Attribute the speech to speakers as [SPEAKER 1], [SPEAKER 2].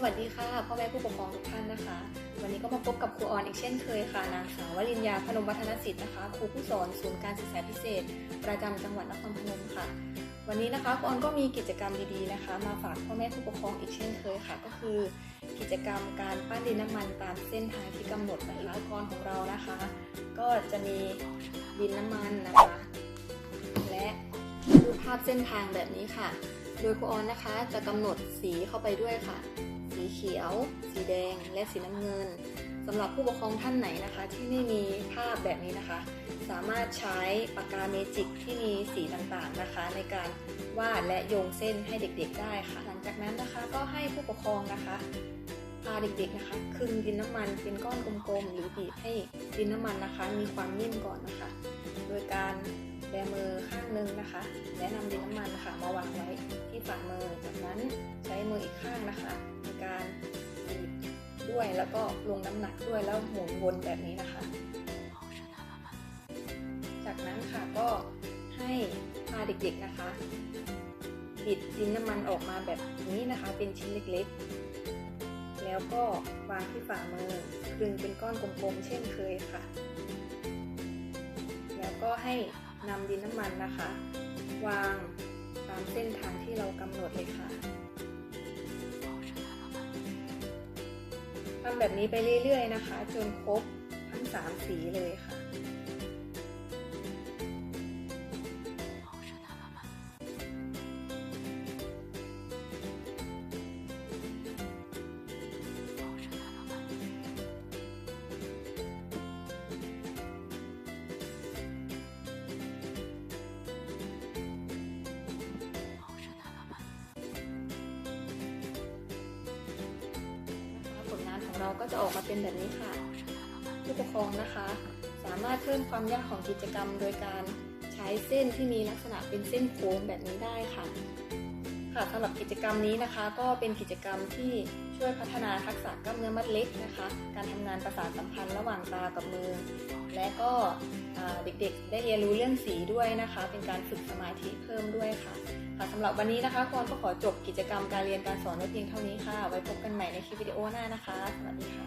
[SPEAKER 1] สวัสดีค่ะพ่อแม่ผู้ปกครองทุกท่านนะคะ วันนี้ก็มาพบกับครูออนอีกเช่นเคยค่ะนางสาววรินยาพนมวัฒนสิทธิ์นะคะครูผู้สอนศูนย์การศึกษาพิเศษ ประจำจังหวัดนครพนมค่ะ วันนี้นะคะครูออนก็มีกิจกรรมดีๆนะคะ มาฝากพ่อแม่ผู้ปกครองอีกเช่นเคยค่ะ ก็คือ กิจกรรมการปั้นดินน้ำมันตามเส้นทางที่กำหนดนะคะอุปกรณ์ของเรานะคะ ก็จะมีดินน้ำมันนะคะ และรูปภาพเส้นทางแบบนี้ค่ะโดยครูออนนะคะจะกำหนดสีเข้าไปด้วยค่ะ สีเขียว สีแดง และสีน้ำเงินสำหรับผู้ปกครองท่านไหนนะคะ ที่ไม่มีภาพแบบนี้นะคะ สามารถใช้ปากกาเมจิกที่มีสีต่างๆนะคะ ในการวาดและโยงเส้นให้เด็กๆได้ค่ะ หลังจากนั้นนะคะก็ให้ผู้ปกครองนะคะพาเด็กๆนะคะคึงดินน้ำมันเป็นก้อนกลมๆ หรือบีบให้ดินน้ำมันนะคะ มีความนิ่มก่อนนะคะ โดยการแบมือข้างหนึงนะคะ และนำดินน้ำมันนะคะมาวางไว้ที่ฝ่ามือจากนั้นใช้มืออีกข้างนะคะ การบีบด้วยแล้วก็ลงน้ำหนักด้วยแล้วหมุนวนแบบนี้นะคะ จากนั้นค่ะก็ให้พาเด็กๆนะคะบิดดินน้ำมันออกมาแบบนี้นะคะ เป็นชิ้นเล็กๆ แล้วก็วางที่ฝ่ามือคลึงเป็นก้อนกลมๆเช่นเคยค่ะ แล้วก็ให้นำดินน้ำมันนะคะ วาง ทำแบบนี้ไปเรื่อยๆนะคะ จนครบทั้งสามสีเลยค่ะ เราก็จะออกมาเป็นแบบนี้ค่ะ ผู้ปกครองนะคะ สามารถเพิ่มความยากของกิจกรรมโดยการใช้เส้นที่มีลักษณะเป็นเส้นโค้งแบบนี้ได้ค่ะ ค่ะสำหรับกิจกรรมนี้นะคะ ก็เป็นกิจกรรมที่ช่วยพัฒนาทักษะกล้ามเนื้อมัดเล็กนะคะ การทำงานประสาทสัมพันธ์ระหว่างตากับมือ และก็เด็กๆ ได้เรียนรู้เรื่องสีด้วยนะคะ เป็นการฝึกสมาธิเพิ่มด้วยค่ะค่ะสำหรับวันนี้นะคะคอนก็ขอจบกิจกรรมการเรียนการสอนไว้เพียงเท่านี้ค่ะ ไว้พบกันใหม่ในคลิปวิดีโอหน้านะคะ สวัสดีค่ะ